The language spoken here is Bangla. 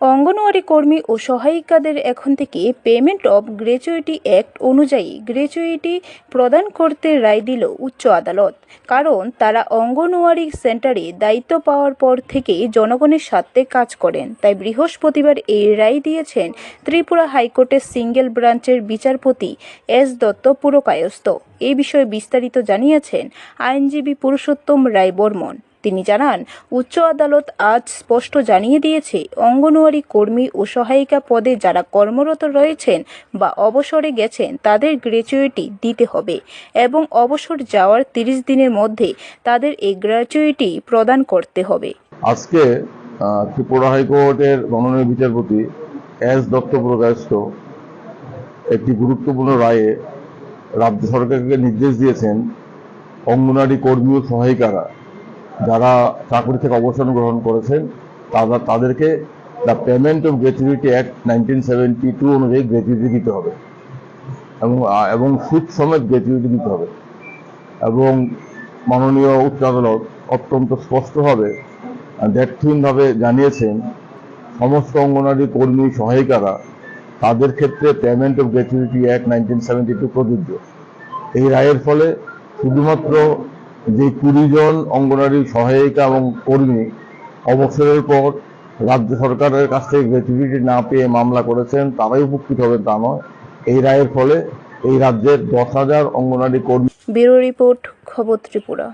অঙ্গনওয়াড়ি কর্মী ও সহায়িকাদের এখন থেকে পেমেন্ট অব গ্র্যাচুইটি অ্যাক্ট অনুযায়ী গ্র্যাচুইটি প্রদান করতে রায় দিল উচ্চ আদালত। কারণ তারা অঙ্গনওয়াড়ি সেন্টারে দায়িত্ব পাওয়ার পর থেকে জনগণের স্বার্থে কাজ করেন। তাই বৃহস্পতিবার এই রায় দিয়েছেন ত্রিপুরা হাইকোর্টের সিঙ্গেল ব্রাঞ্চের বিচারপতি এস দত্ত পুরকায়স্থ। এই বিষয়ে বিস্তারিত জানিয়েছেন আইনজীবী পুরুষোত্তম রায় বর্মন। তিনি জানান, উচ্চ আদালত আজ স্পষ্ট জানিয়ে দিয়েছে, অঙ্গনওয়াড়ি কর্মী ও সহায়িকা পদে যারা কর্মরত রয়েছেন বা অবসরে গেছেন, তাদের গ্র্যাচুইটি দিতে হবে এবং অবসর যাওয়ার তিরিশ দিনের মধ্যে তাদের এই গ্র্যাচুইটি প্রদান করতে হবে। আজকে ত্রিপুরা হাইকোর্টের মাননীয় বিচারপতি এস দত্ত প্রকাশিত একটি গুরুত্বপূর্ণ রায়ে রাজ্য সরকারকে নির্দেশ দিয়েছেন অঙ্গনারী কর্মী ও সহায়িকারা যারা চাকরি থেকে অবসর গ্রহণ করেছেন, তারা তাদেরকে the payment of gratuity act nineteen seventy two অনুযায়ী গ্র্যাচুইটি দিতে হবে। এবং এবং সুদ সমেত গ্র্যাচুইটি দিতে হবে। এবং মাননীয় উচ্চ আদালত অত্যন্ত স্পষ্টভাবে দ্ব্যর্থহীনভাবে জানিয়েছেন, সমস্ত অঙ্গনারী কর্মী সহায়িকারা তাদের ক্ষেত্রে payment of gratuity act nineteen seventy two প্রযোজ্য। এই রায়ের ফলে শুধুমাত্র যে কুড়ি জন অঙ্গনারী সহায়িকা এবং কর্মী অবসরের পর রাজ্য সরকারের কাছ থেকে গ্র্যাচুইটি না পেয়ে মামলা করেছেন, তারাই উপকৃত হবে তা নয়। এই রায়ের ফলে এই রাজ্যের দশ হাজার অঙ্গনারী কর্মী ব্যুরো রিপোর্ট, খবর ত্রিপুরা।